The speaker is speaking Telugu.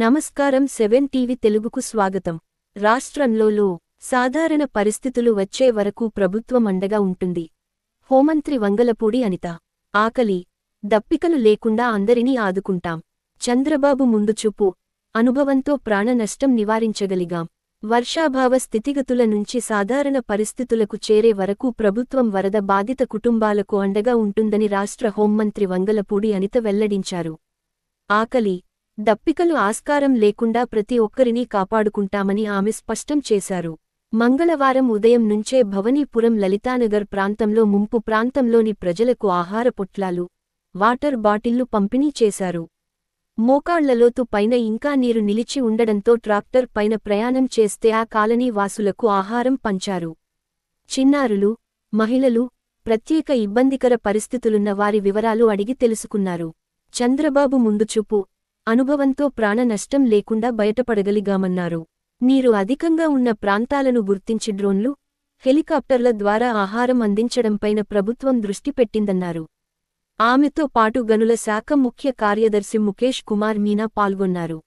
నమస్కారం సెవెన్ టీవీ తెలుగుకు స్వాగతం. రాష్ట్రంలోలో సాధారణ పరిస్థితులు వచ్చే వరకు ప్రభుత్వం అండగా ఉంటుంది. హోంమంత్రి వంగలపూడి అనిత. ఆకలి దప్పికలు లేకుండా అందరినీ ఆదుకుంటాం. చంద్రబాబు ముందుచూపు అనుభవంతో ప్రాణ నష్టం నివారించగలిగాం. వర్షాభావ స్థితిగతుల నుంచి సాధారణ పరిస్థితులకు చేరే వరకు ప్రభుత్వం వరద బాధిత కుటుంబాలకు అండగా ఉంటుందని రాష్ట్ర హోంమంత్రి వంగలపూడి అనిత వెల్లడించారు. ఆకలి దప్పికలు ఆస్కారం లేకుండా ప్రతి ఒక్కరినీ కాపాడుకుంటామని ఆమె స్పష్టం చేశారు. మంగళవారం ఉదయం నుంచే భవనీపురం లలితానగర్ ప్రాంతంలో ముంపు ప్రాంతంలోని ప్రజలకు ఆహార పొట్లాలు వాటర్ బాటిళ్ళు పంపిణీ చేశారు. మోకాళ్ళలోతు పైన ఇంకా నీరు నిలిచి ఉండడంతో ట్రాక్టర్ పైన ప్రయాణం చేస్తే ఆ కాలనీ వాసులకు ఆహారం పంచారు. చిన్నారులు మహిళలు ప్రత్యేక ఇబ్బందికర పరిస్థితులున్న వారి వివరాలు అడిగి తెలుసుకున్నారు. చంద్రబాబు ముందుచూపు అనుభవంతో ప్రాణ నష్టం లేకుండా బయటపడగలిగామన్నారు. నీరు అధికంగా ఉన్న ప్రాంతాలను గుర్తించి డ్రోన్లు హెలికాప్టర్ల ద్వారా ఆహారం అందించడంపైన ప్రభుత్వం దృష్టి పెట్టిందన్నారు. ఆమెతో పాటు గనుల శాఖ ముఖ్య కార్యదర్శి ముఖేష్ కుమార్ మీనా పాల్గొన్నారు.